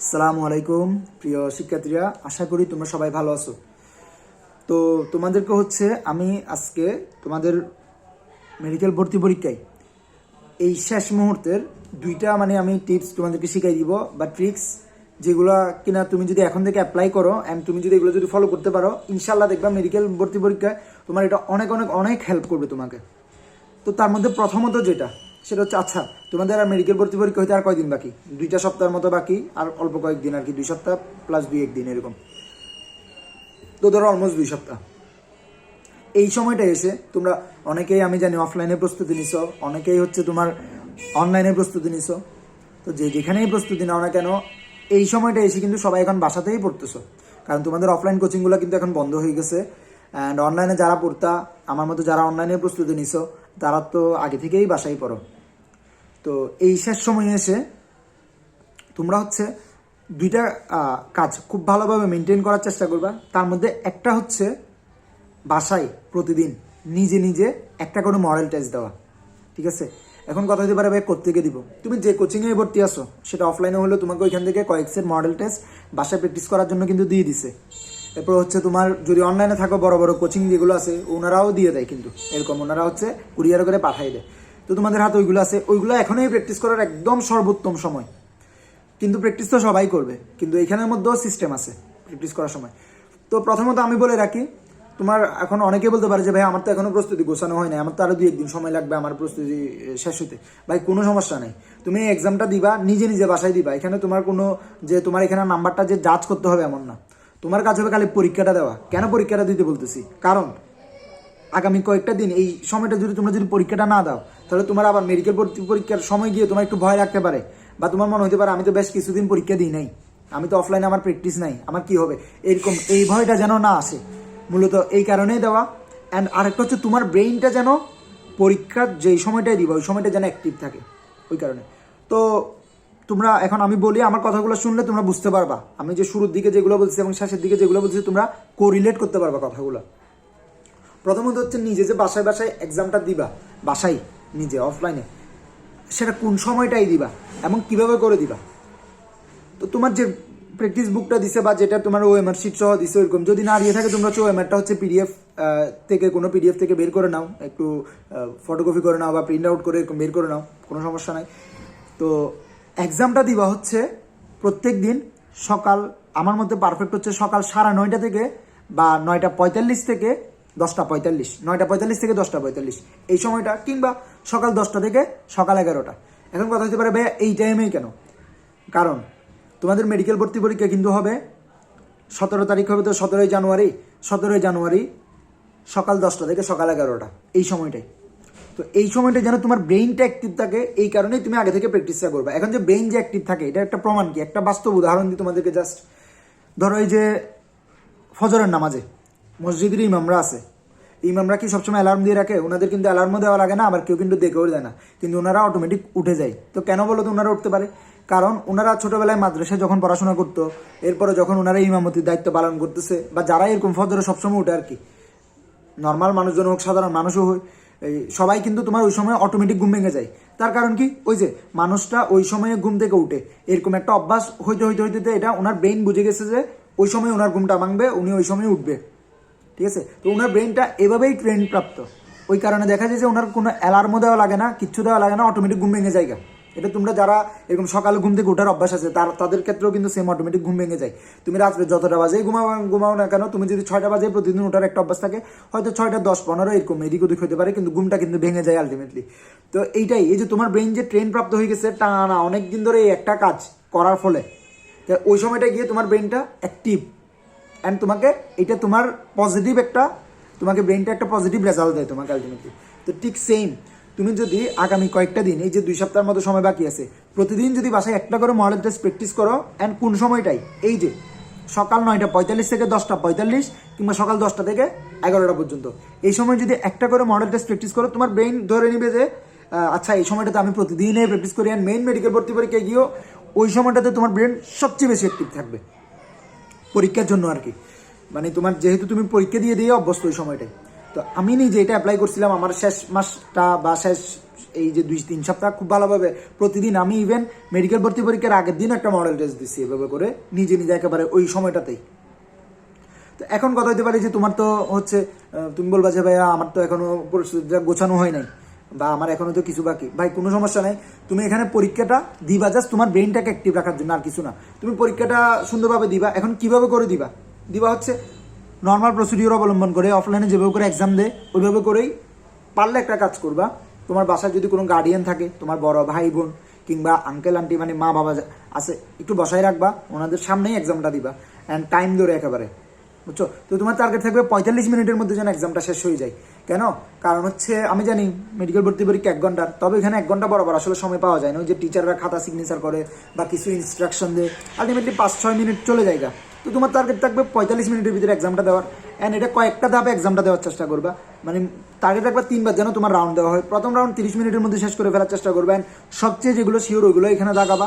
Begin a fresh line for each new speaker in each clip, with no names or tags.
আসসালামু আলাইকুম, প্রিয় শিক্ষার্থীরা। আশা করি তোমরা সবাই ভালো আছো। তো তোমাদেরকে হচ্ছে আমি আজকে তোমাদের মেডিকেল ভর্তি পরীক্ষায় এই শেষ মুহূর্তের দুইটা মানে আমি টিপস তোমাদেরকে শিখাই দিব বা ট্রিক্স যেগুলো কিনা তুমি যদি এখন থেকে অ্যাপ্লাই করো অ্যান্ড তুমি যদি এগুলো যদি ফলো করতে পারো ইনশাল্লাহ দেখবা মেডিকেল ভর্তি পরীক্ষায় তোমার এটা অনেক অনেক অনেক হেল্প করবে তোমাকে। তো তার মধ্যে প্রথমত যেটা সেটা হচ্ছে আচ্ছা তোমাদের আর মেডিকেল ভর্তি পরীক্ষা হইতে আর কয়দিন বাকি? দুইটা সপ্তাহের মতো বাকি, আর অল্প কয়েকদিন আর কি, দুই সপ্তাহ প্লাস দুই একদিন এরকম। তো ধরো অলমোস্ট দুই সপ্তাহ। এই সময়টা এসে তোমরা অনেকেই আমি জানি অফলাইনে প্রস্তুতি নিছো, অনেকেই হচ্ছে তোমার অনলাইনে প্রস্তুতি নিছো। তো যে যেখানেই প্রস্তুতি নাও না কেন, এই সময়টা এসে কিন্তু সবাই এখন বাসাতেই পড়তেছো। কারণ তোমাদের অফলাইন কোচিংগুলো কিন্তু এখন বন্ধ হয়ে গেছে। অ্যান্ড অনলাইনে যারা পড়তা, আমার মতো যারা অনলাইনে প্রস্তুতি নিছো তারা তো আগে থেকেই বাসায় পড়ো। তো এই শেষ সময়ে এসে তোমরা হচ্ছে দুইটা কাজ খুব ভালোভাবে মেনটেন করার চেষ্টা করবা। তার মধ্যে একটা হচ্ছে বাসায় প্রতিদিন নিজে নিজে একটা করে মডেল টেস্ট দেওয়া। ঠিক আছে? এখন কথা হতে পারে ভাই কোথেকে দিব। তুমি যে কোচিংয়ে ভর্তি আসো সেটা অফলাইনে হলে তোমাকে ওইখান থেকে কয়েক সেট মডেল টেস্ট বাসায় প্র্যাকটিস করার জন্য কিন্তু দিয়ে দিছে। এরপর হচ্ছে তোমার যদি অনলাইনে থাকো, বড় বড় কোচিং যেগুলো আছে, ওনারাও দিয়ে দেয় কিন্তু। এরকম ওনারা হচ্ছে কুরিয়ার করে পাঠাই দেয়। তো তোমাদের হাতে ওইগুলো আছে, ওইগুলো এখনই প্র্যাকটিস করার একদম সর্বোত্তম সময়। কিন্তু প্র্যাকটিস তো সবাই করবে, কিন্তু এখানের মধ্যেও সিস্টেম আছে প্র্যাকটিস করার সময়। তো প্রথমত আমি বলে রাখি, তোমার এখন অনেকে বলতে পারে যে, ভাই, আমার তো এখনও প্রস্তুতি গোছানো হয় না আমার তো আরও দুই একদিন সময় লাগবে আমার প্রস্তুতি শেষ হতে ভাই, কোনো সমস্যা নেই। তুমি এক্সামটা দিবা, নিজে নিজে বাসায় দিবা। এখানে তোমার কোনো, যে তোমার এখানে নাম্বারটা যে জাজ করতে হবে এমন না। তোমার কাজ হবে খালি পরীক্ষাটা দেওয়া। কেন পরীক্ষাটা দিতে বলতেছি? কারণ আগামী কয়েকটা দিন এই সময়টা যদি তোমরা যদি পরীক্ষাটা না দাও, তাহলে তোমার আবার মেডিকেল পরীক্ষার সময় গিয়ে তোমার একটু ভয় রাখতে পারে। বা তোমার মনে হতে পারে, আমি তো বেশ কিছুদিন পরীক্ষা দিই নাই। আমি তো অফলাইনে আমার প্র্যাকটিস নাই। আমার কি হবে? এরকম এই ভয়টা যেন না আসে। মূলত এই কারণেই দেওয়া। অ্যান্ড আরেকটা হচ্ছে তোমার ব্রেইনটা যেন পরীক্ষার যেই সময়টাই দিবা, ওই সময়টা যেন অ্যাক্টিভ থাকে। ওই কারণে। তো তোমরা, এখন আমি বলি, আমার কথাগুলো শুনলে তোমরা বুঝতে পারবা। আমি যে শুরুর দিকে যেগুলো বলছি এবং শেষের দিকে যেগুলো বলছি, তোমরা কোরিলেট করতে পারবা কথাগুলো। প্রথমত হচ্ছে নিজে যে বাসায় বাসায় এক্সামটা দিবা, বাসায়, নিজে অফলাইনে সেটা কোন সময়টাই দিবা এবং কীভাবে করে দিবা? তো তোমার যে প্র্যাকটিস বুকটা দিছে বা যেটা তোমার ও ওএমআর শিট সহ দিছে ওইরকম, যদি না দিয়ে থাকে তোমরা হচ্ছে ওএমআরটা হচ্ছে পিডিএফ থেকে কোনো পিডিএফ থেকে বের করে নাও, একটু ফটোকপি করে নাও বা প্রিন্ট আউট করে বের করে নাও, কোনো সমস্যা নাই। তো এক্সামটা দিবা হচ্ছে প্রত্যেক দিন সকাল, আমার মধ্যে পারফেক্ট হচ্ছে সকাল সাড়ে নয়টা থেকে বা নয়টা পঁয়তাল্লিশ থেকে দশটা পঁয়তাল্লিশ, নয়টা পঁয়তাল্লিশ থেকে দশটা পঁয়তাল্লিশ। এই সময়টা কিংবা সকাল দশটা থেকে সকাল এগারোটা। এখন কথা হতে পারে, ভাইয়া, এই টাইমেই কেন? কারণ তোমাদের মেডিকেল ভর্তি পরীক্ষা কিন্তু হবে সতেরো তারিখ হবে তো সতেরোই জানুয়ারি সতেরোই জানুয়ারি সকাল দশটা থেকে সকাল এগারোটা, এই সময়টাই। তো এই সময়টা যেন তোমার ব্রেইনটা অ্যাক্টিভ থাকে, এই কারণেই তুমি আগে থেকে প্র্যাকটিসটা করবে। এখন যে ব্রেইন যে অ্যাক্টিভ থাকে, এটা একটা প্রমাণ কি? একটা বাস্তব উদাহরণ দিই তোমাদেরকে জাস্ট ধরো এই যে ফজরের নামাজে, মসজিদের ইমামরা আছে। ইমামরা কি সবসময় অ্যালার্ম দিয়ে রাখে? ওনাদের কিন্তু অ্যালার্মও দেওয়া লাগে না, আবার কেউ কিন্তু দেখেও দেয় না। কিন্তু ওনারা অটোমেটিক উঠে যায়। তো কেন বলো তো ওনারা উঠতে পারে? কারণ ওনারা ছোটবেলায় মাদ্রাসায় যখন পড়াশোনা করতো, এরপরে যখন ওনারা ইমামতির দায়িত্ব পালন করতেছে, বা যারা এরকম ফজরে সবসময় উঠে আর কি নর্মাল মানুষজন হোক, সাধারণ মানুষও এই সবাই কিন্তু তোমার ওই সময় অটোমেটিক ঘুম ভেঙে যায়। তার কারণ কি? ওই যে মানুষটা ওই সময়ে ঘুম থেকে উঠে। এরকম একটা অভ্যাস হইতে হইতে হইতে এটা ওনার ব্রেইন বুঝে গেছে যে ওই সময় ওনার ঘুমটা ভাঙবে, উনি ওই সময় উঠবে। ঠিক আছে? তো ওনার ব্রেনটা এভাবেই ট্রেন প্রাপ্ত ওই কারণে দেখা যায় যে ওনার কোনো অ্যালার্মও দেওয়া লাগে না, কিচ্ছু দেওয়া লাগে না অটোমেটিক ঘুম ভেঙে যায়। এটা তোমরা যারা এরকম সকালে ঘুম থেকে ওঠার অভ্যাস আছে, তার তাদের ক্ষেত্রেও কিন্তু সেম অটোমেটিক ঘুম ভেঙে যায়। তুমি রাত্রে যতটা বাজেই ঘুমাও ঘুমাও না কেন, তুমি যদি ছয়টা বাজে প্রতিদিন ওঠার একটা অভ্যাস থাকে, হয়তো ছয়টা, দশ, পনেরো, এরকম, এদিক ওদিক হতে পারে, কিন্তু ঘুমটা কিন্তু ভেঙে যায় আলটিমেটলি তো এইটাই, এই যে তোমার ব্রেইন যে ট্রেন প্রাপ্ত হয়ে গেছে টানা অনেক দিন ধরে এই একটা কাজ করার ফলে ওই সময়টা গিয়ে তোমার ব্রেইনটা অ্যাক্টিভ অ্যান্ড তোমাকে এটা তোমার পজিটিভ একটা, তোমাকে ব্রেনটা একটা পজিটিভ রেজাল্ট দেয় তোমাকে আলটিমেটলি তো ঠিক সেম তুমি যদি আগামী কয়েকটা দিন, এই যে দুই সপ্তাহের মতো সময় বাকি আছে, প্রতিদিন যদি বাসায় একটা করে মডেল টেস্ট প্র্যাকটিস করো অ্যান্ড কোন সময়টাই? এই যে, সকাল নয়টা পঁয়তাল্লিশ থেকে দশটা পঁয়তাল্লিশ, কিংবা সকাল দশটা থেকে এগারোটা পর্যন্ত। এই সময় যদি একটা করে মডেল টেস্ট প্র্যাকটিস করো, তোমার ব্রেন ধরে নিবে যে আচ্ছা এই সময়টাতে আমি প্রতিদিনই প্র্যাকটিস করি অ্যান্ড মেইন মেডিকেল ভর্তি পরীক্ষায় গিয়েও ওই সময়টাতে তোমার ব্রেন সবচেয়ে বেশি অ্যাক্টিভ থাকবে। পরীক্ষার জন্য আর কি। মানে তোমার যেহেতু তুমি পরীক্ষা দিয়ে দিয়ে অভ্যস্ত ওই সময়টাই তো আমি নিজে এটা অ্যাপ্লাই করছিলাম, আমার শেষ মাসটা বা শেষ এই যে দুই, তিন সপ্তাহ খুব ভালোভাবে প্রতিদিন আমি ইভেন মেডিকেল ভর্তি পরীক্ষার আগের দিন একটা মডেল টেস্ট দিচ্ছি এভাবে করে, নিজে নিজে একেবারে ওই সময়টাতেই। তো এখন কথা হতে পারে যে তোমার তো হচ্ছে তুমি বলবা যে ভাইয়া আমার তো এখনও পরিস্থিতিটা গোছানো হয় নাই, বা আমার এখনও তো কিছু বাকি। ভাই, কোনো সমস্যা নাই, তুমি এখানে পরীক্ষাটা দিবা জাস্ট তোমার ব্রেনটাকে অ্যাক্টিভ রাখার জন্য আর কিছু না। তুমি পরীক্ষাটা সুন্দরভাবে দিবা, এখন কীভাবে করে দিবা? দিবা হচ্ছে নর্মাল প্রসিডিওর অবলম্বন করে অফলাইনে যেভাবে করে এক্সাম দেয়, ওইভাবে করেই পারলে একটা কাজ করবা। তোমার বাসায় যদি কোনো গার্ডিয়ান থাকে, তোমার বড় ভাই, বোন কিংবা আঙ্কেল আন্টি মানে মা, বাবা আছে, একটু বসায় রাখবা, ওনাদের সামনেই এক্সামটা দিবা। অ্যান্ড টাইম ধরে একেবারে, বুঝছ? তো তোমার টার্গেট থাকবে পঁয়তাল্লিশ মিনিটের মধ্যে যেন এক্সামটা শেষ হয়ে যায়। কেন? কারণ হচ্ছে, আমি জানি মেডিকেল ভর্তি পরীক্ষা এক ঘণ্টার, তবে এখানে এক ঘণ্টা বরাবর আসলে সময় পাওয়া যায় না। ওই যে টিচাররা খাতা সিগনেচার করে বা কিছু ইনস্ট্রাকশন দেয় আলটিমেটলি পাঁচ ছয় মিনিট চলে যায়। তো তোমার টার্গেট থাকবে পঁয়তাল্লিশ মিনিটের ভিতরে এক্সামটা দেওয়ার। অ্যান্ড এটা কয়েকটা ধাপে এক্সামটা দেওয়ার চেষ্টা করবা। মানে টার্গেট রাখবা তিনবার যেন তোমার রাউন্ড দেওয়া হয়। প্রথম রাউন্ড তিরিশ মিনিটের মধ্যে শেষ করে ফেলার চেষ্টা করবে। অ্যান্ড সবচেয়ে যেগুলো শিওর ওইগুলো এখানে দাগাবা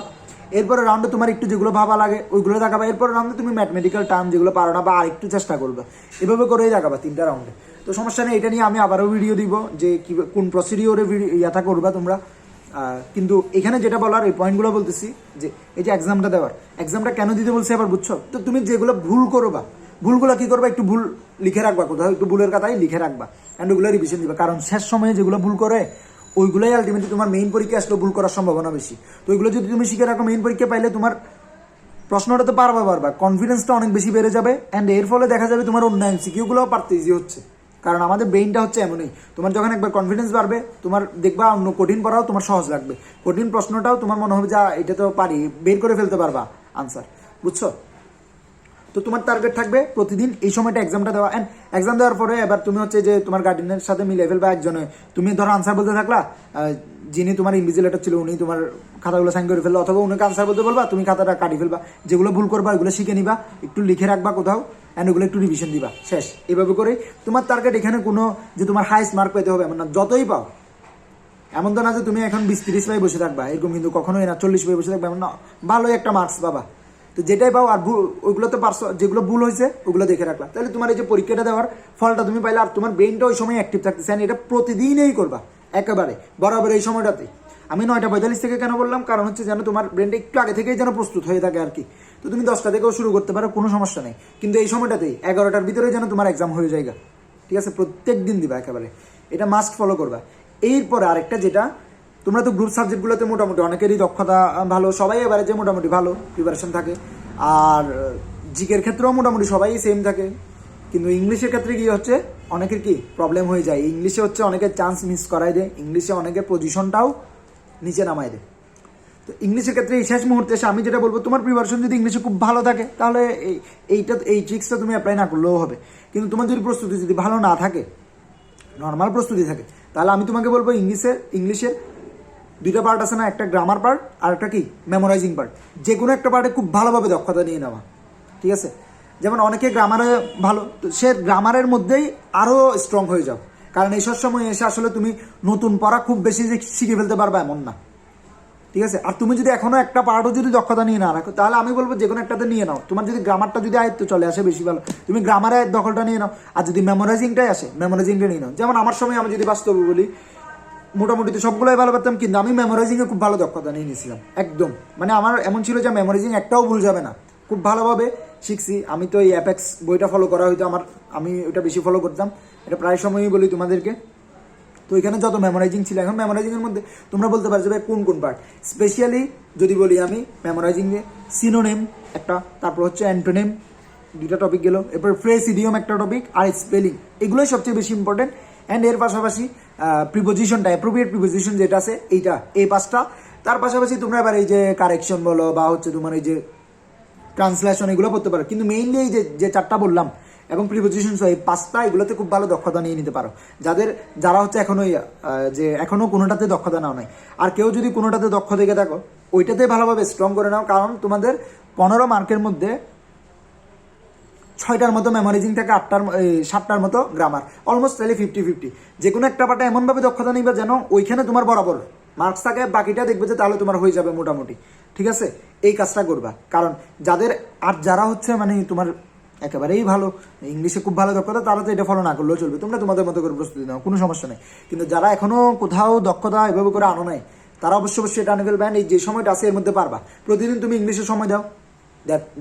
এরপরে রাউন্ডে তোমার একটু যেগুলো ভাবা লাগে, ওইগুলো দেখাবা। এরপর রাউন্ডে তুমি ম্যাথমেটিক্যাল টার্ম যেগুলো পারো না, বা আরেকটু চেষ্টা করবে। এভাবে করেই দেখাবা তিনটা রাউন্ডে তো সমস্যা নেই, এটা নিয়ে আমি আবারও ভিডিও দিব যে কোন প্রসিডিওরে ইয়াটা করবা তোমরা। কিন্তু এখানে যেটা বলার, এই পয়েন্টগুলো বলতেছি, যে এই যে এক্সামটা দেওয়ার এক্সামটা কেন দিতে বলছে আবার বুঝছ? তো তুমি যেগুলো ভুল করবা, ভুলগুলো কী করবা? একটু ভুল লিখে রাখবা কোথাও, একটু ভুলের কথাই লিখে রাখবা অ্যান্ড ওগুলো রিভিশন দিবা। কারণ শেষ সময়ে যেগুলো ভুল করে, ওইগুলোই আলটিমেটলি তোমার মেইন পরীক্ষা আসলে ভুল করার সম্ভাবনা বেশি। তো ওইগুলো যদি তুমি শিখে রাখো মেইন পরীক্ষা পাইলে তোমার প্রশ্নটা তো পারবা পারবা কনফিডেন্সটা অনেক বেশি বেড়ে যাবে অ্যান্ড এর ফলে দেখা যাবে তোমার অন্য এমসিকিউগুলোও পারতে ইজি হচ্ছে। কারণ আমাদের ব্রেইনটা হচ্ছে এমনই। তোমার যখন একবার কনফিডেন্স বাড়বে, তোমার দেখবা অন্য কঠিন পড়াও তোমার সহজ লাগবে। কঠিন প্রশ্নটাও তোমার মনে হবে যা এটা তো পারি, বের করে ফেলতে পারবা। আনসার বুঝছ? তো তোমার টার্গেট থাকবে প্রতিদিন এই সময়টা এক্সামটা দেওয়া। অ্যান্ড এক্সাম দেওয়ার পরে এবার তুমি হচ্ছে যে, তোমার গার্ডিয়ানের সাথে মিলে ফেলবা একজনে। তুমি ধরো আনসার বলতে থাকলা যিনি তোমার ইনভিজিলেটার ছিল, উনি তোমার খাতাগুলো সাইন করে ফেলল। অথবা উনাকে আনসার বলতে বলবা, তুমি খাতাটা কাটি ফেলবা। যেগুলো ভুল করবা ওগুলো শিখে নিবা। একটু লিখে রাখবা কোথাও। অ্যান্ড ওগুলো একটু রিভিশন দিবা। শেষ। এভাবে করে তোমার টার্গেট এখানে কোনো যে তোমার হাইস্ট মার্ক পেতে হবে, এমন না। যতই পাও। এমন তো না যে তুমি এখন বিশ তিরিশ পাই বসে থাকবা। এরকম কিন্তু কখনোই না। চল্লিশ পাই বসে থাকবা, এমন না। ভালোই একটা মার্কস পাবা। তো যেটাই পাও আর ভুল ওইগুলো তো পারছ যেগুলো ভুল হয়েছে, ওগুলো দেখে রাখলা তাহলে তোমার এই যে পরীক্ষাটা দেওয়ার ফলটা তুমি পাইলে, আর তোমার ব্রেনটা ওই সময় অ্যাক্টিভ থাকতেছে। এটা প্রতিদিনই করবা। একেবারে। বরাবর এই সময়টাতে। আমি নয়টা পঁয়তাল্লিশ থেকে কেন বললাম? কারণ হচ্ছে যেন তোমার ব্রেনটা একটু আগে থেকেই যেন প্রস্তুত হয়ে থাকে আর কি। তো তুমি দশটা থেকেও শুরু করতে পারো, কোনো সমস্যা নেই। কিন্তু এই সময়টাতেই, এগারোটার ভিতরে যেন তোমার এক্সাম হয়ে যায়গা ঠিক আছে? প্রত্যেক দিন দিবা একেবারে। এটা মাস্ট ফলো করবা। এরপরে আরেকটা যেটা, তোমরা তো গ্রুপ সাবজেক্টগুলোতে মোটামুটি অনেকেরই দক্ষতা ভালো, সবাই এবারে যে মোটামুটি ভালো প্রিপারেশন থাকে। আর জিকের ক্ষেত্রেও মোটামুটি সবাই সেম থাকে। কিন্তু ইংলিশের ক্ষেত্রে কি হচ্ছে, অনেকের কি প্রবলেম হয়ে যায়। ইংলিশে হচ্ছে অনেকের চান্স মিস করাই দেয়, ইংলিশে অনেকের পজিশনটাও নিচে নামাই দেয়। তো ইংলিশের ক্ষেত্রে এই শেষ মুহূর্তে এসে আমি যেটা বলব, তোমার প্রিপারেশন যদি ইংলিশে খুব ভালো থাকে, তাহলে এই, এইটা, এই ট্রিক্সটা তুমি অ্যাপ্লাই না করলেও হবে। কিন্তু তোমার যদি প্রস্তুতি যদি ভালো না থাকে নর্মাল প্রস্তুতি থাকে, তাহলে আমি তোমাকে বলব ইংলিশের ইংলিশের দুইটা পার্ট আছে না, একটা গ্রামার পার্ট আর একটা কি? মেমোরাইজিং পার্ট যে কোনো একটা পার্টে খুব ভালোভাবে দক্ষতা নিয়ে নেওয়া। ঠিক আছে? যেমন অনেকে গ্রামারে ভালো, তো সে গ্রামারের মধ্যেই আরও স্ট্রং হয়ে যাও। কারণ এইসব সময় এসে আসলে তুমি নতুন পড়া খুব বেশি শিখে ফেলতে পারবা এমন না। ঠিক আছে? আর তুমি যদি এখনও একটা পার্টও যদি দক্ষতা নিয়ে না রাখো, তাহলে আমি বলব যে কোনো একটাতে নিয়ে নাও। তোমার যদি গ্রামারটা যদি আয়ত্ত চলে আসে বেশি ভালো, তুমি গ্রামারে দখলটা নিয়ে নাও। আর যদি মেমোরাইজিংটাই আসে মেমোরাইজিংটা নিয়ে নাও। যেমন আমার সময় আমি যদি বাস্তব বলি, মোটামুটি তো সবগুলোই ভালো পারতাম, কিন্তু আমি মেমোরাইজিংয়ে খুব ভালো দক্ষতা নিয়ে নিয়েছিলাম, একদম। মানে আমার এমন ছিল যে মেমোরাইজিং একটাও ভুল যাবে না। খুব ভালোভাবে শিখছি। আমি তো এই অ্যাপেক্স বইটা ফলো করা হয়তো আমার, আমি ওটা বেশি ফলো করতাম। এটা প্রায় সময়ই বলি তোমাদেরকে। তো এখানে যত মেমোরাইজিং ছিল, এখন মেমোরাইজিং এর মধ্যে তোমরা বলতে পারছ ভাই কোন কোন পার্ট স্পেশালি যদি বলি আমি মেমোরাইজিং এ সিনোনেম একটা, তারপর হচ্ছে অ্যান্টোনেম দুইটা টপিক গেল, এরপর ফ্রেস ইডিয়ম একটা টপিক আর স্পেলিং এগুলোই সবচেয়ে বেশি ইম্পর্টেন্ট অ্যান্ড এর পাশাপাশি প্রিপোজিশনটা অ্যাপ্রোপ্রিয়েট প্রিপোজিশন যেটা আছে, এইটা, এই পাঁচটা। তার পাশাপাশি তোমরা এবার এই যে কারেকশন বলো, বা হচ্ছে তোমার এই যে ট্রান্সলেশন এগুলো করতে পারো। কিন্তু মেইনলি এই যে যে চারটা বললাম এবং প্রিপোজিশন সহ এই পাঁচটা এগুলোতে খুব ভালো দক্ষতা নিয়ে নিতে পারো। যাদের, যারা হচ্ছে এখনোই যে এখনও কোনোটাতে দক্ষতা নাও নাই। আর কেউ যদি কোনোটাতে দক্ষ থেকে থাকো, ওইটাতে ভালোভাবে স্ট্রং করে নাও, কারণ তোমাদের পনেরো মার্কের মধ্যে ছয়টার মতো মেমোরাইজিং থাকে, আটটার সাতটার মতো গ্রামার অলমোস্ট তাহলে ফিফটি ফিফটি যে কোনো একটা পাটা এমনভাবে দক্ষতা নিবে যেন ওইখানে তোমার বরাবর মার্কস থাকে, বাকিটা দেখবে যে তাহলে তোমার হয়ে যাবে মোটামুটি। ঠিক আছে? এই কাজটা করবা। কারণ যাদের, আর যারা হচ্ছে মানে তোমার একেবারেই ভালো। ইংলিশে খুব ভালো দক্ষতা, তারা তো এটা ফলো না করলেও চলবে। তোমরা তোমাদের মতো করে প্রস্তুতি নাও, কোনো সমস্যা নেই। কিন্তু যারা এখনও কোথাও দক্ষতা এভাবে করে আনো নাই, তারা অবশ্য অবশ্যই এটা আনে ফেলবেন এই যে সময়টা আছে, এর মধ্যে পারবা। প্রতিদিন তুমি ইংলিশে সময় দাও।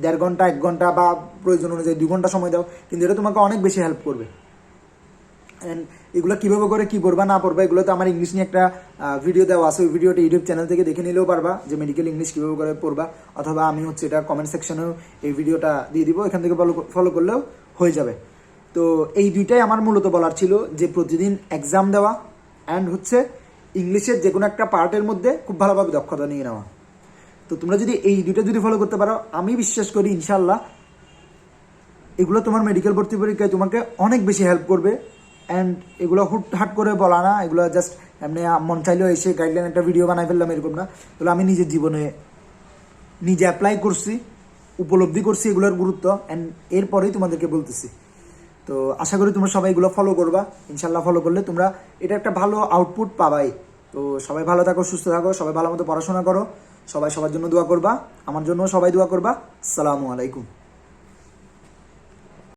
দেড় ঘণ্টা, এক ঘণ্টা বা প্রয়োজন অনুযায়ী দু ঘণ্টা সময় দাও। কিন্তু এটা তোমাকে অনেক বেশি হেল্প করবে। অ্যান্ড এগুলো কীভাবে করে, কী করবা, না পড়বা এগুলো তো আমার ইংলিশ নিয়ে একটা ভিডিও দেওয়া আছে। ওই ভিডিওটা ইউটিউব চ্যানেল থেকে দেখে নিলেও পারবা যে মেডিকেল ইংলিশ কীভাবে করে পড়বা। অথবা আমি হচ্ছে এটা কমেন্ট সেকশনেও এই ভিডিওটা দিয়ে দিব, এখান থেকে ফলো ফলো করলেও হয়ে যাবে। তো এই দুইটাই আমার মূলত বলার ছিল যে প্রতিদিন এক্সাম দেওয়া অ্যান্ড হচ্ছে ইংলিশের যে কোনো একটা পার্টের মধ্যে খুব ভালোভাবে দক্ষতা নিয়ে নেওয়া। তো তোমরা যদি এই দুইটা যদি ফলো করতে পারো, আমি বিশ্বাস করি ইনশাল্লাহ এগুলো তোমার মেডিকেল ভর্তি পরীক্ষায় তোমাকে অনেক বেশি হেল্প করবে। অ্যান্ড এগুলো হুট হাট করে বলা না, এগুলো জাস্ট এমনি মন চাইলেও এসে গাইডলাইন একটা ভিডিও বানাই ফেললাম এরকম না। এগুলো আমি নিজের জীবনে নিজে অ্যাপ্লাই করছি, উপলব্ধি করছি এগুলোর গুরুত্ব অ্যান্ড এরপরেই তোমাদেরকে বলতেছি। তো আশা করি তোমরা সবাই এগুলো ফলো করবা ইনশাল্লাহ ফলো করলে তোমরা এটা একটা ভালো আউটপুট পাবাই। তো সবাই ভালো থাকো, সুস্থ থাকো, সবাই ভালো মতো পড়াশোনা করো, সবাই সবার জন্য দোয়া করবা, আমার জন্য সবাই দোয়া করবা। সালামু আলাইকুম।